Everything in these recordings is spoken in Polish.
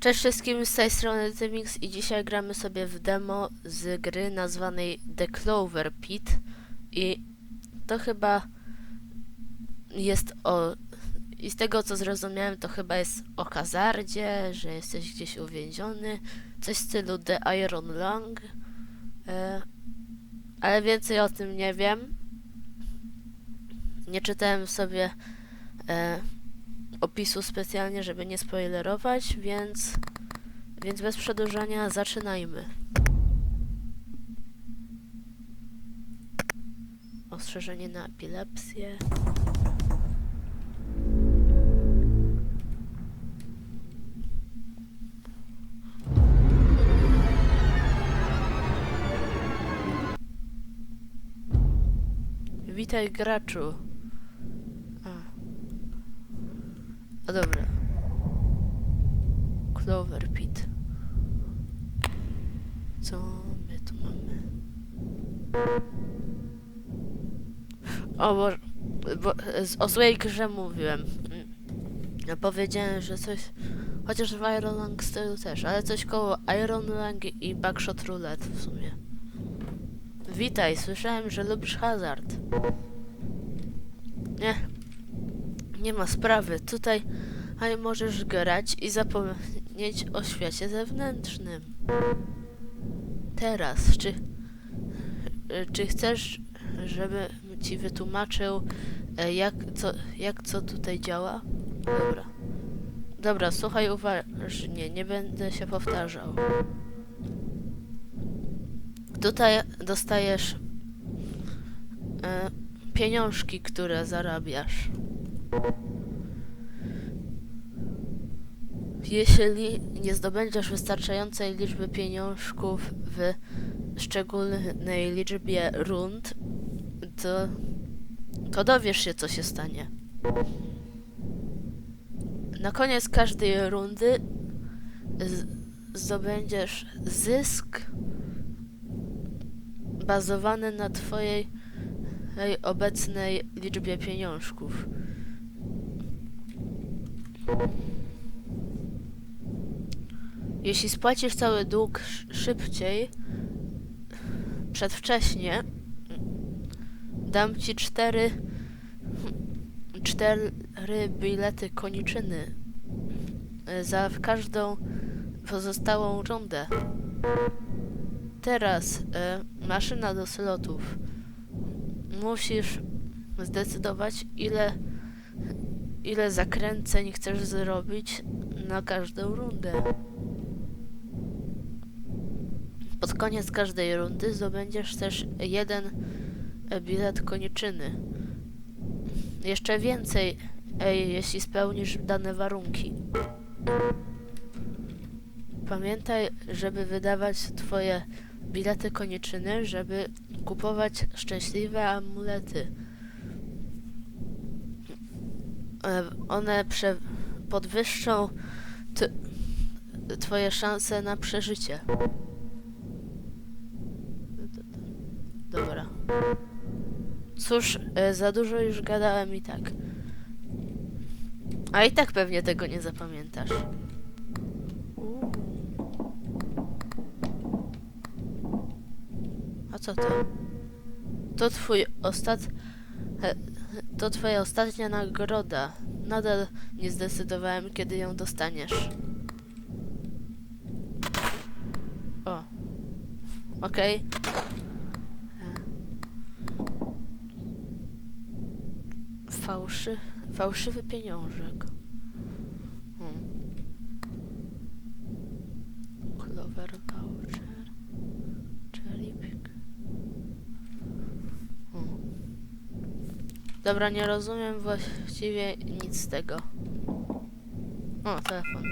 Cześć wszystkim, z tej strony Tymix i dzisiaj gramy sobie w demo z gry nazwanej The Clover Pit i to chyba jest o... i z tego co zrozumiałem to chyba jest o hazardzie, że jesteś gdzieś uwięziony, coś w stylu The Iron Lung, e, ale więcej o tym nie wiem. Nie czytałem sobie e, opisu specjalnie, żeby nie spoilerować, więc, więc bez przedłużania zaczynajmy. Ostrzeżenie na epilepsję. Witaj graczu. A. A dobra. Clover Pit. Co my tu mamy? O, bo, bo o złej grze mówiłem. Ja powiedziałem, że coś, chociaż w Iron Lung stylu też, ale coś koło Iron Lung i Backshot Roulette w sumie. Witaj, słyszałem, że lubisz hazard. Nie ma sprawy. Tutaj możesz grać i zapomnieć o świecie zewnętrznym. Teraz, czy, czy chcesz, żebym ci wytłumaczył, e, jak co, jak co tutaj działa? Dobra. Dobra, słuchaj uważnie, nie będę się powtarzał. Tutaj dostajesz e, pieniążki, które zarabiasz. Jeśli nie zdobędziesz wystarczającej liczby pieniążków w szczególnej liczbie rund, to, to dowiesz się, co się stanie. Na koniec każdej rundy zdobędziesz zysk bazowany na twojej obecnej liczbie pieniążków. Jeśli spłacisz cały dług sz- szybciej, przedwcześnie, dam ci cztery, cztery bilety koniczyny e, za każdą pozostałą rundę. Teraz e, maszyna do slotów. Musisz zdecydować, ile, ile zakręceń chcesz zrobić na każdą rundę. Pod koniec każdej rundy zdobędziesz też jeden e, bilet koniczyny. Jeszcze więcej, ej, jeśli spełnisz dane warunki. Pamiętaj, żeby wydawać twoje bilety koniczyny, żeby kupować szczęśliwe amulety. E, One prze podwyższą twoje szanse na przeżycie. Dobra. Cóż, e, za dużo już gadałem i tak. A i tak pewnie tego nie zapamiętasz. A co to? To twój ostat... To twoja ostatnia nagroda. Nadal nie zdecydowałem, kiedy ją dostaniesz. O. Okej. E. Fałszy... Fałszywy pieniążek. Hmm. Clover voucher. Cherry pick. Hmm. Dobra, nie rozumiem właściwie nic z tego. O, telefon.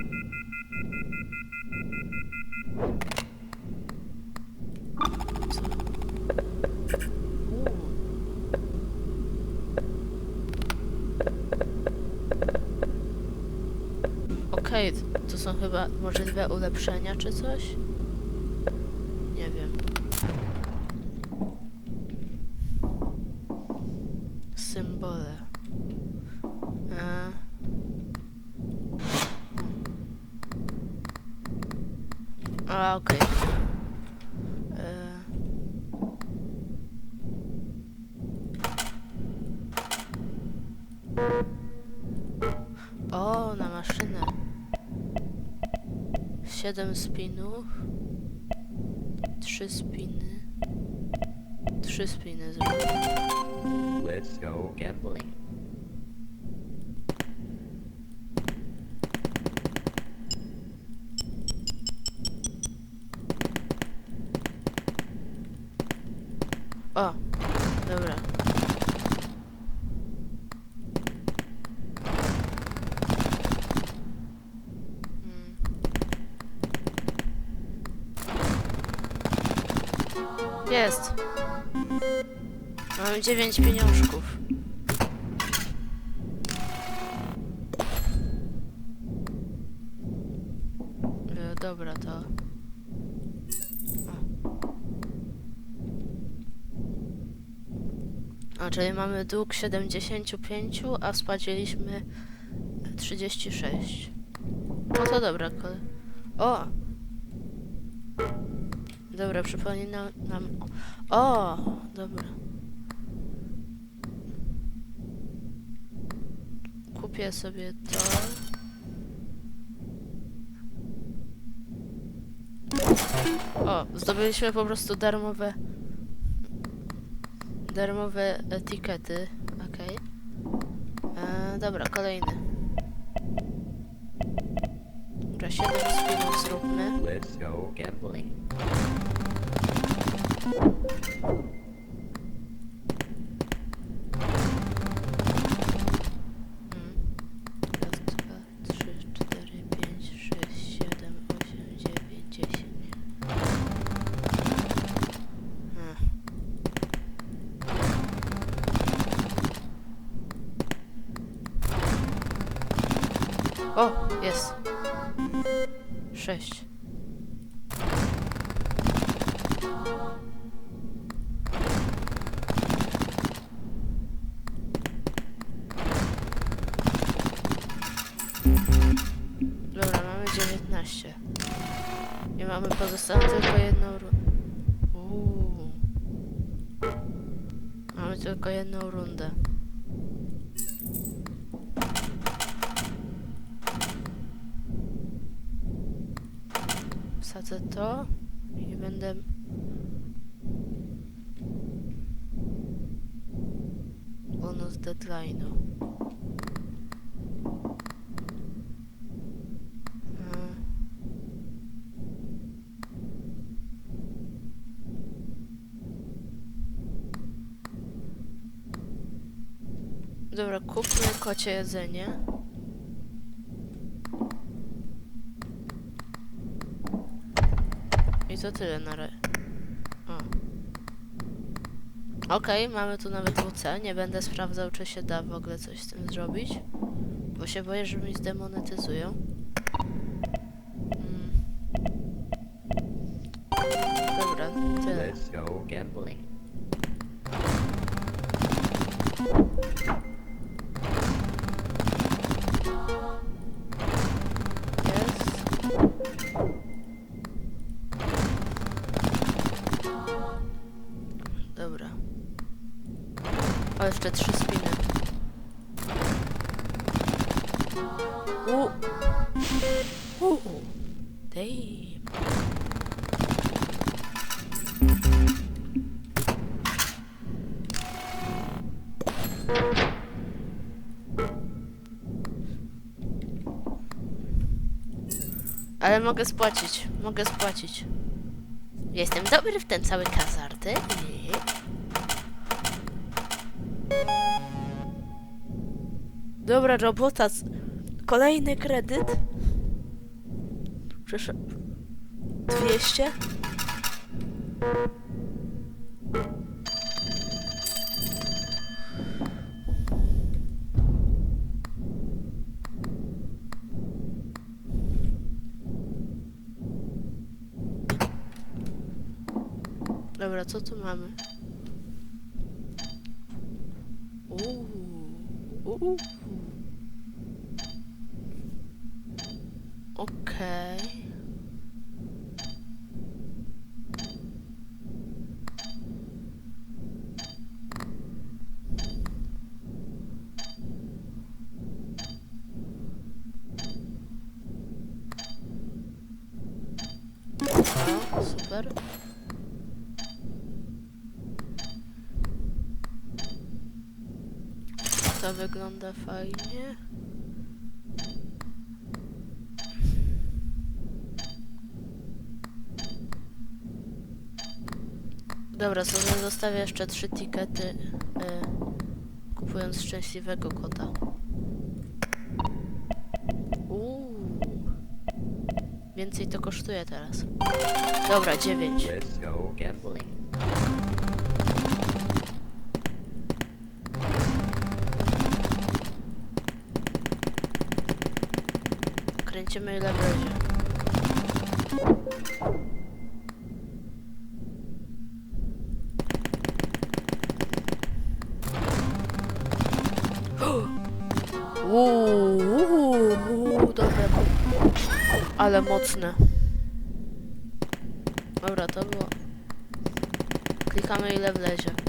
Okej, to są chyba możliwe ulepszenia czy coś? Siedem spinów. Trzy spiny. Trzy spiny zrobię. Let's go gambling. O, dobra. Mm. Jest. Mamy dziewięć pieniążków. E, dobra, to... A, czyli mamy dług 75, a spłaciliśmy 36. No to dobra, kole... O! Dobra, przypomina nam... O! Dobra. Kupię sobie to. O, zdobyliśmy po prostu darmowe darmowe etykiety. Okej. E, Dobra, kolejny. Dobra, 7 spinów zróbmy. Let's go gambling. Thank you. Dobra, mamy 19. I mamy pozostałą tylko jedną rundę. Mamy tylko jedną rundę. Wsadzę to i będę... Bonus deadline'u. Kocie jedzenie. I to tyle na razie. Okej, mamy tu nawet WC. Nie będę sprawdzał, czy się da w ogóle coś z tym zrobić. Bo się boję, że mi zdemonetyzują. Mm. Dobra, tyle. Let's go gambling. Ale mogę spłacić, mogę spłacić. Jestem dobry w ten cały kazarty. Dobra robota. Kolejny kredyt. Proszę. 200. Dobra, co tu mamy? Okej. Okay. super. To wygląda fajnie. Dobra, sobie zostawię jeszcze trzy tikety, e, kupując szczęśliwego kota. Uuu. Więcej to kosztuje teraz. Dobra, dziewięć. Let's go gambling. Kręcimy ile będzie. Uuu, uuu. Ale mocne. Dobra, to było. Klikamy ile wlezie.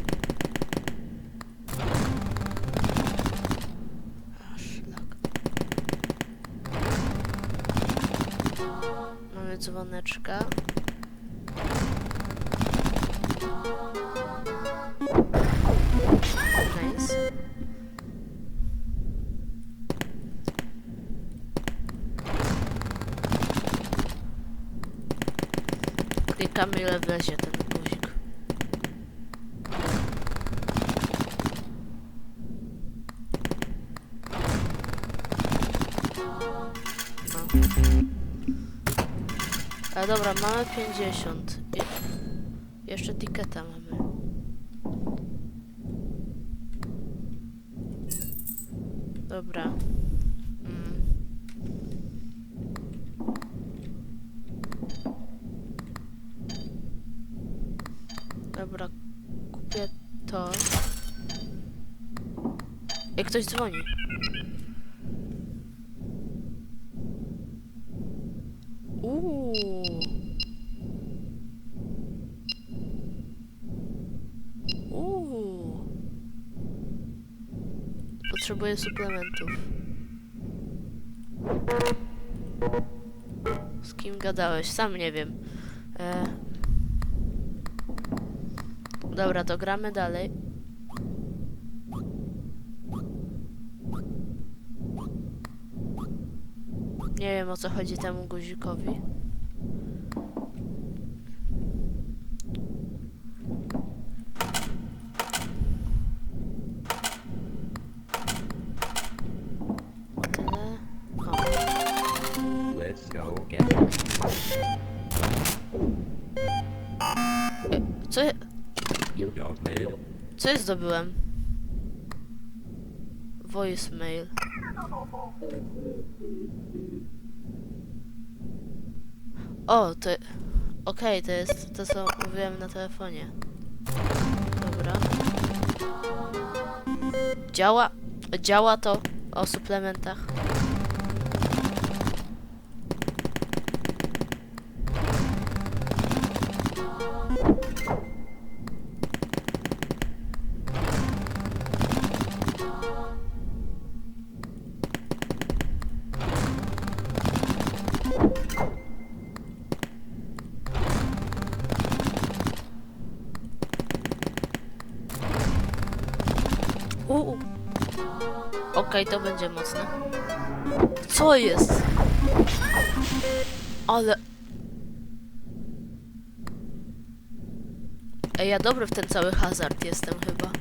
Dzwoneczka. Nice. Klikamy ile wlezie Dobra, mamy 50. Je jeszcze tiketa mamy. Dobra. Mm. Dobra, kupię to. Jak ktoś dzwoni. Potrzebuję suplementów. Z kim gadałeś? Sam nie wiem. E... Dobra, to gramy dalej. Nie wiem o co chodzi temu guzikowi. Co ja zdobyłem? Voicemail. O, to... Okej, to jest to, co mówiłem na telefonie. Dobra. Działa... Działa to o suplementach. Uuu. Okej, to będzie mocne. Co jest? Ale... Ej, ja dobry w ten cały hazard jestem chyba.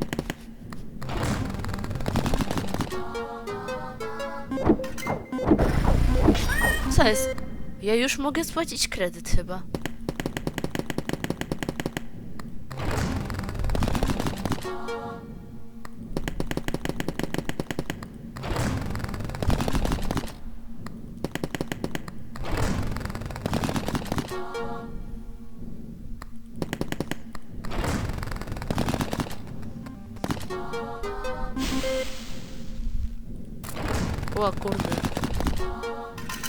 Co jest? Ja już mogę spłacić kredyt chyba. O kurde.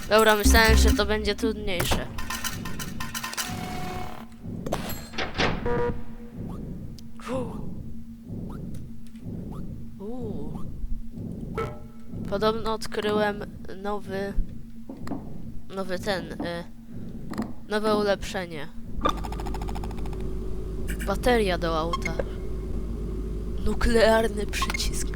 Dobra, myślałem, że to będzie trudniejsze. Uuu. Podobno odkryłem nowy... Nowy ten... Y, Nowe ulepszenie. Bateria do auta. Nuklearny przycisk.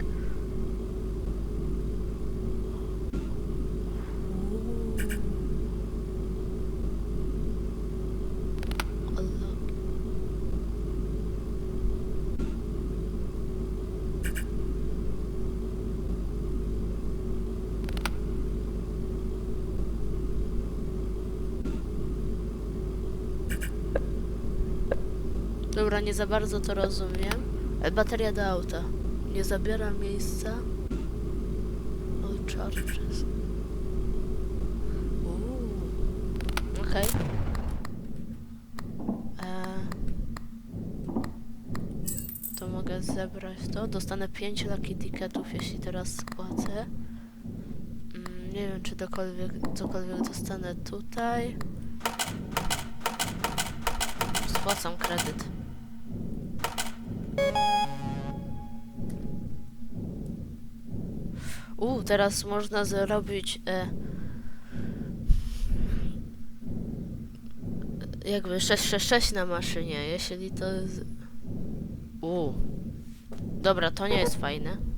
Allah. Dobra, nie za bardzo to rozumiem. Bateria do auta. Nie zabiera miejsca. O, charges. Okej. E, To mogę zebrać to. Dostanę 5 lucky ticketów, jeśli teraz spłacę. Mm, Nie wiem, czy dokolwiek, cokolwiek dostanę tutaj. Spłacam kredyt. Teraz można zrobić e, jakby 666 na maszynie, jeśli to jest... U. Dobra, to nie jest fajne.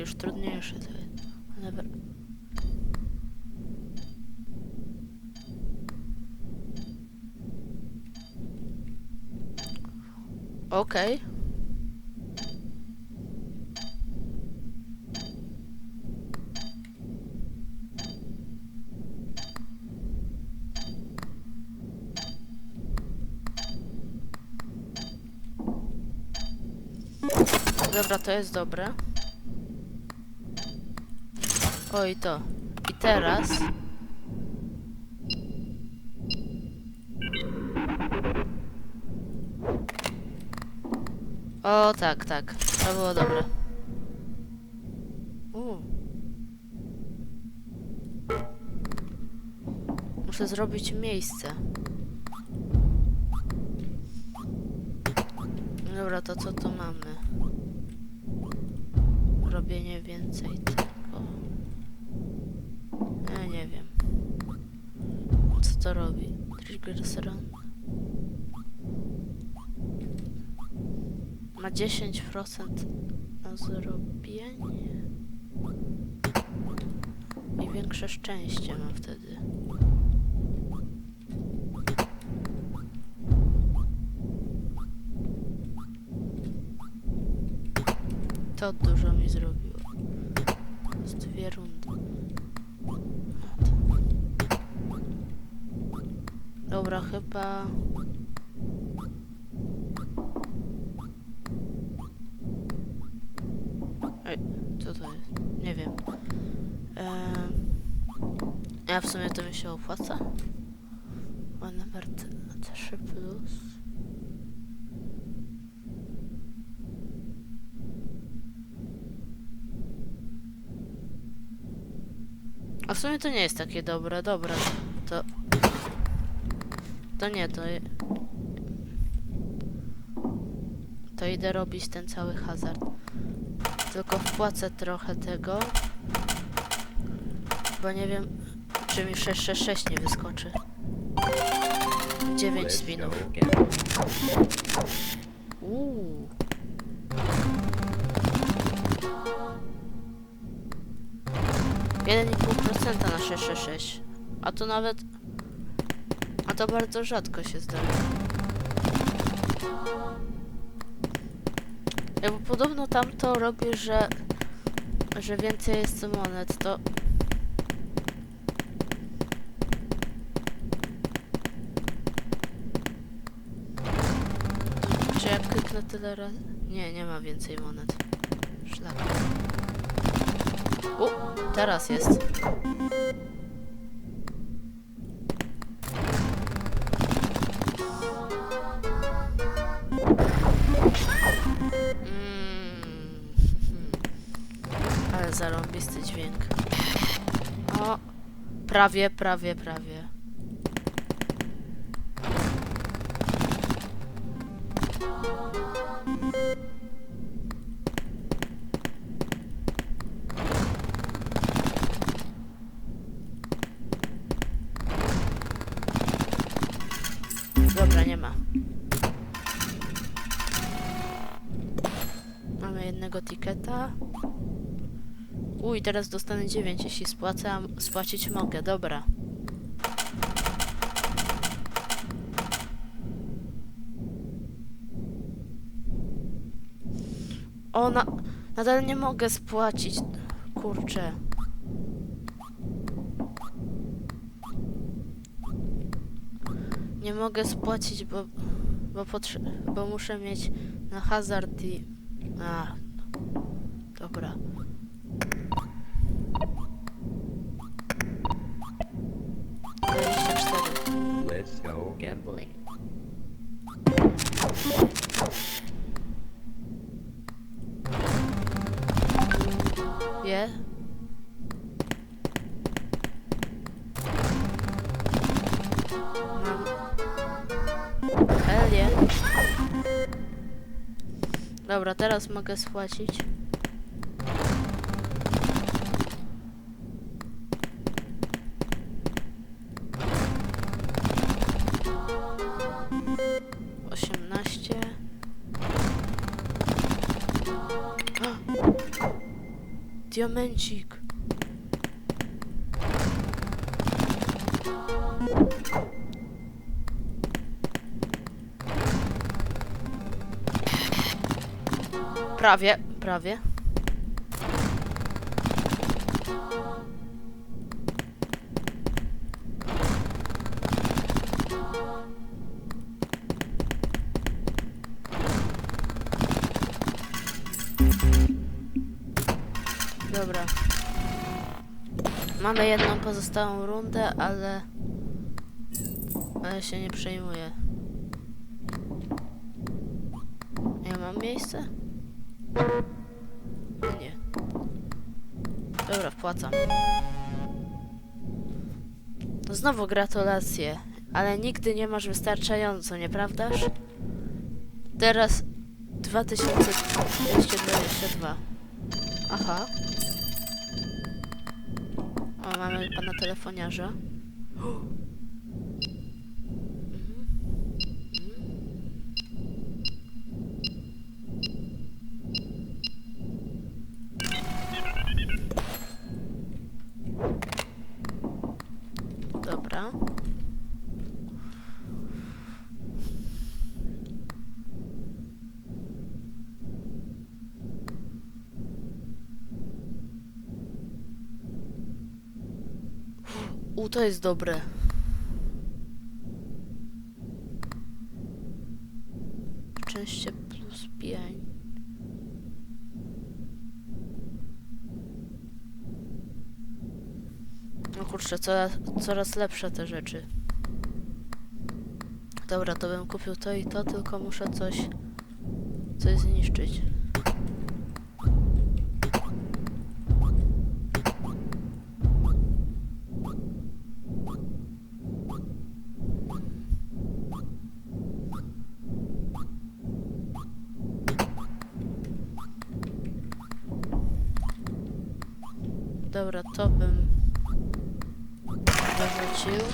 Już trudniejsze to jest. Dobra. Okej. Dobra, to jest dobre. Oj, to. I teraz... O, tak, tak. To było dobre. Muszę zrobić miejsce. Dobra, to co tu mamy? Robienie więcej to robi? Ma 10% na zrobienie. I większe szczęście mam wtedy. To dużo mi zrobiło. Dobra, chyba... Ej, co to jest? Nie wiem. Ehm, ja w sumie to mi się opłaca. One warte 3 plus. A w sumie to nie jest takie dobre, dobra. To... To nie, to... To idę robić ten cały hazard. Tylko wpłacę trochę tego. Bo nie wiem, czy mi 666 nie wyskoczy. 9 Let's spinów. Uuu. Jeden i pół procenta na 666. A to nawet... To bardzo rzadko się zdarza. Ja bo podobno tam to robi, że... Że więcej jest monet, to... Czy jak kliknę tyle razy... Nie, nie ma więcej monet. Szlak. U, teraz jest. Prawie, prawie, prawie. Dobra, nie ma. Mamy jednego tiketa. Uj, teraz dostanę 9, jeśli spłacę, spłacić mogę, dobra. O, na, nadal nie mogę spłacić. Kurczę. Nie mogę spłacić, bo, bo, bo muszę mieć na hazard i... A, Let's go gambling. Yeah. Hell yeah. Dobra, teraz mogę spłacić. Diamencik. Prawie, prawie. Mamy jedną pozostałą rundę, ale... Ale się nie przejmuję. Ja mam miejsce? Nie. Dobra, wpłacam. Znowu gratulacje, ale nigdy nie masz wystarczająco, nieprawdaż? Teraz 2222. Aha. Mamy pana telefoniarza. U, to jest dobre. Szczęście plus 5. No kurczę, coraz, coraz lepsze te rzeczy. Dobra, to bym kupił to i to, tylko muszę coś... coś zniszczyć. Dobra, to bym dorzucił.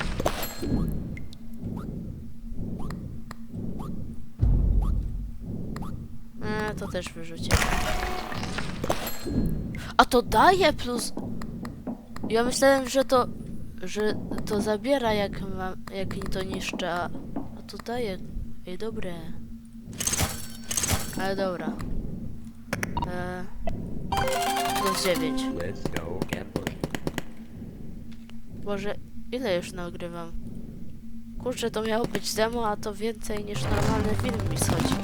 E, to też wyrzucię. A to daje plus... Ja myślałem, że to... że to zabiera jak mam, jak to niszczę, a a to daje. Ej, dobre. Ale dobra. E, plus 9. Let's go. Boże, ile już nagrywam? Kurczę, to miało być demo, a to więcej niż normalny film mi schodzi.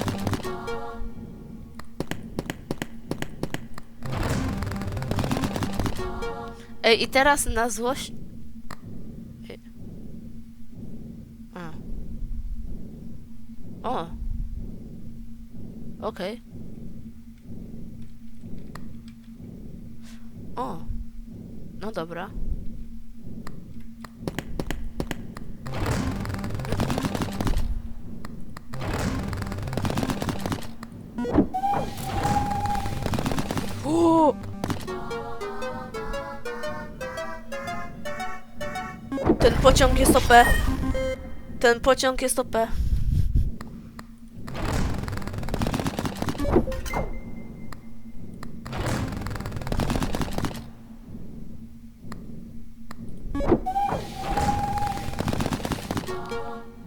Ej, i teraz na złość... A. O. Okej. O. No dobra. Ten pociąg jest OP. Ten pociąg jest OP.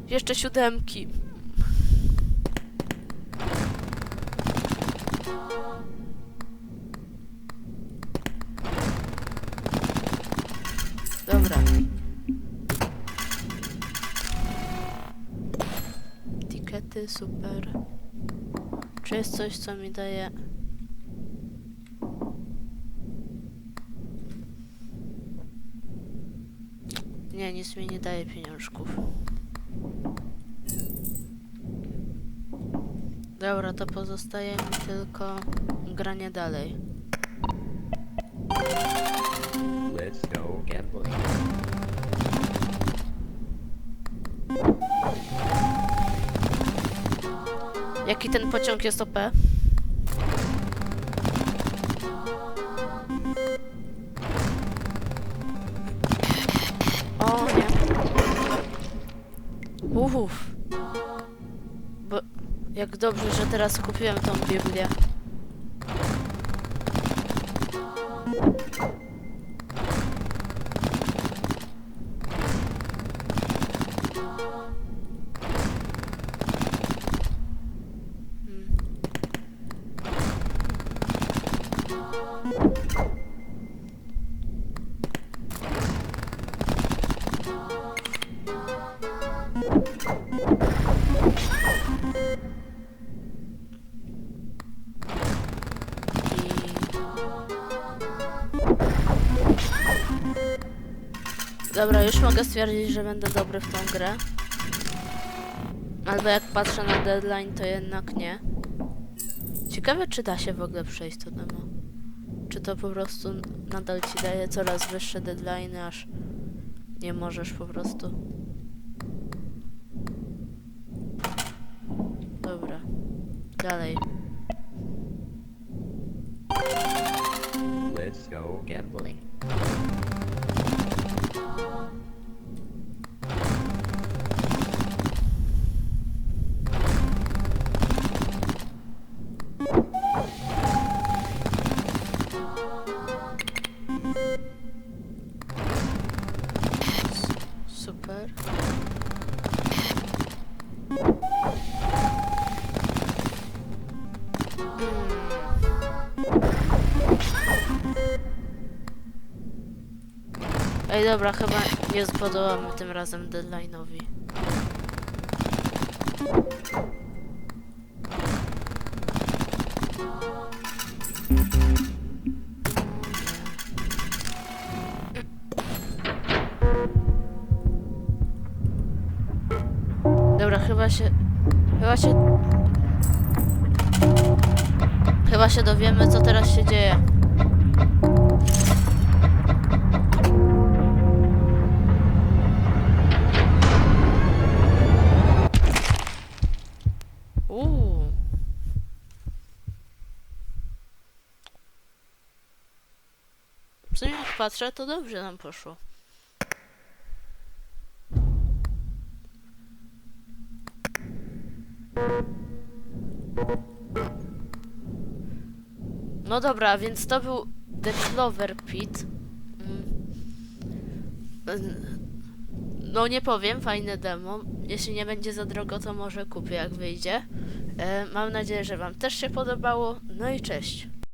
Jeszcze siódemki. Super. Czy jest coś, co mi daje... Nie, nic mi nie daje pieniążków. Dobra, to pozostaje mi tylko granie dalej. Pociąg jest OP? O nie. Uff. Bo jak dobrze, że teraz kupiłem tą Biblię. Już mogę stwierdzić, że będę dobry w tą grę. Albo jak patrzę na deadline, to jednak nie. Ciekawe, czy da się w ogóle przejść to demo. Czy to po prostu nadal ci daje coraz wyższe deadline, aż nie możesz po prostu. Dobra. Dalej. Let's go gambling. Dobra, chyba nie zbudowamy tym razem deadline'owi. Dobra, chyba się... Chyba się... Chyba się dowiemy, co teraz się dzieje. Patrzę, to dobrze nam poszło. No dobra, więc to był The Clover Pit. Mm. No nie powiem, fajne demo. Jeśli nie będzie za drogo, to może kupię jak wyjdzie. E, mam nadzieję, że Wam też się podobało. No i cześć.